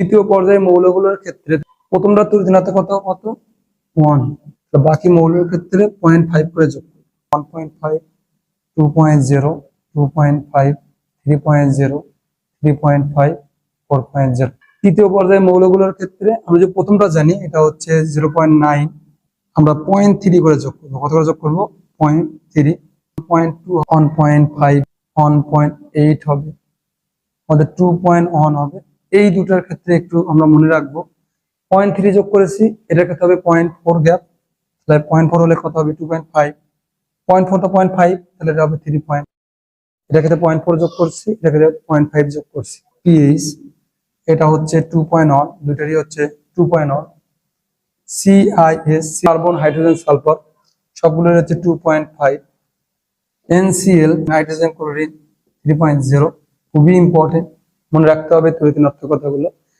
তৃতীয় পর্যায়ে মৌলগুলোর ক্ষেত্রে প্রথমটা তুর্দিনাতে কত? কত? ওয়ান বাকি মৌলের ক্ষেত্রে পয়েন্ট ফাইভ করে যোগ one point five two point zero two point five three point zero three point five four point zero তৃতীয় পর্যায়ে মৌলগুলোর ক্ষেত্রে আমরা যে প্রথমটা জানি, এটা হচ্ছে জিরো পয়েন্ট নাইন আমরা পয়েন্ট থ্রি করে যোগ করব। কত করে যোগ করব? Point three point two one point five one point eight হবে। আমাদের টু পয়েন্ট ওয়ান হবে। এই দুটার ক্ষেত্রে একটু আমরা মনে রাখব। পয়েন্ট থ্রি যোগ করেছি, এটার ক্ষেত্রে হবে পয়েন্ট ফোর গ্যাপ তাহলে পয়েন্ট ফোর হলে কত হবে? Two point five point four তো পয়েন্ট ফাইভ তাহলে এটা হবে থ্রি পয়েন্ট এটার ক্ষেত্রে পয়েন্ট ফোর যোগ করছি, এটার ক্ষেত্রে পয়েন্ট ফাইভ যোগ করছি। পিএইচ এটা হচ্ছে টু পয়েন্ট ওয়ান দুইটারই হচ্ছে two point one CIS carbon hydrogen sulphur সবগুলোর হচ্ছে two point five NCL nitrogen chlorine three point zero খুবই ইম্পর্টেন্ট মনে রাখতে হবে তৈরি অর্থ কথাগুলো